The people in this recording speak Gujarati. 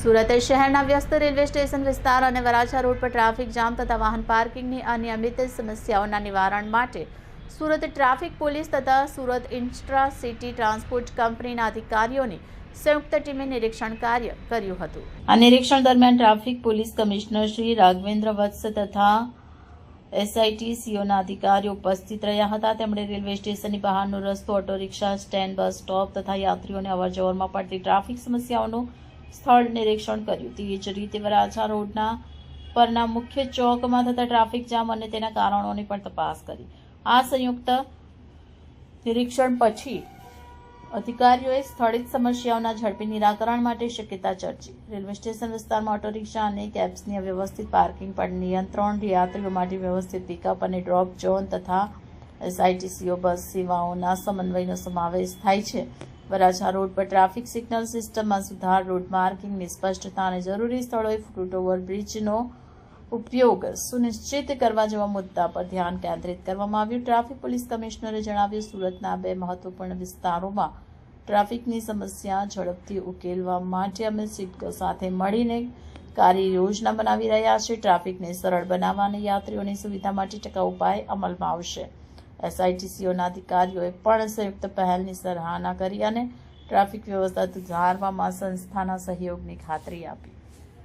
સુરત શહેરના વ્યસ્ત રેલવે સ્ટેશન વિસ્તાર અને વરાછા રોડ પર ટ્રાફિક જામ તથા વાહન પાર્કિંગની અનિયમિત સમસ્યાઓના નિવારણ માટે સુરત ટ્રાફિક પોલીસ તથા સુરત ઇન્સ્ટ્રા સિટી ટ્રાન્સપોર્ટ કંપનીના અધિકારીઓની સંયુક્ત ટીમે નિરીક્ષણ કાર્ય કર્યું હતું. આ નિરીક્ષણ દરમિયાન traffic police commissioner Shri Raghavendra Vats તથા એસઆઈટીસીઓના અધિકારીઓ ઉપસ્થિત રહ્યા હતા. તેમણે રેલવે સ્ટેશનની બહારનો રસ્તો, auto rickshaw, stand, bus stop તથા યાત્રીઓને અવરજવરમાં પડતી ટ્રાફિક સમસ્યાઓનું સ્થળ નિરીક્ષણ કર્યું. તે જ રીતે વરાછા રોડના પરના મુખ્ય ચોકમાં થતા ટ્રાફિક જામ અને તેના કારણોની પણ તપાસ કરી. આ સંયુક્ત નિરીક્ષણ પછી અધિકારીઓએ સ્થળિત સમસ્યાઓના ઝડપી નિરાકરણ માટે શક્યતા ચર્ચી. રેલવે સ્ટેશન વિસ્તારમાં ઓટો રિક્ષા અને કેબ્સની અવ્યવસ્થિત પાર્કિંગ પર નિયંત્રણ, યાત્રીઓ માટે વ્યવસ્થિત પિકઅપ અને ડ્રોપ ઝોન તથા એસઆઈટીસીઓ બસ સેવાઓના સમન્વયનો સમાવેશ થાય છે. વરાછા રોડ પર ટ્રાફિક સિગ્નલ સિસ્ટમમાં સુધાર, રોડ માર્કિંગની સ્પષ્ટતા અને જરૂરી સ્થળોએ ફૂટ ઓવરબ્રિજનો ઉપયોગ સુનિશ્ચિત કરવા જેવા મુદ્દા પર ધ્યાન કેન્દ્રિત કરવામાં આવ્યું. ટ્રાફિક પોલીસ કમિશનરે જણાવ્યું, સુરતના બે મહત્વપૂર્ણ વિસ્તારોમાં ટ્રાફિકની સમસ્યા ઝડપથી ઉકેલવા માટે અમે સિડકો સાથે મળીને કાર્ય યોજના બનાવી રહ્યા છે ટ્રાફિકને સરળ બનાવવા અને યાત્રીઓની સુવિધા માટે ટકાઉ ઉપાય અમલમાં આવશે. એસઆઈટીસીઓના અધિકારીઓએ પણ સંયુક્ત પહેલની સરાહના કરી અને ટ્રાફિક વ્યવસ્થા સુધારવામાં સંસ્થાના સહયોગની ખાતરી આપી.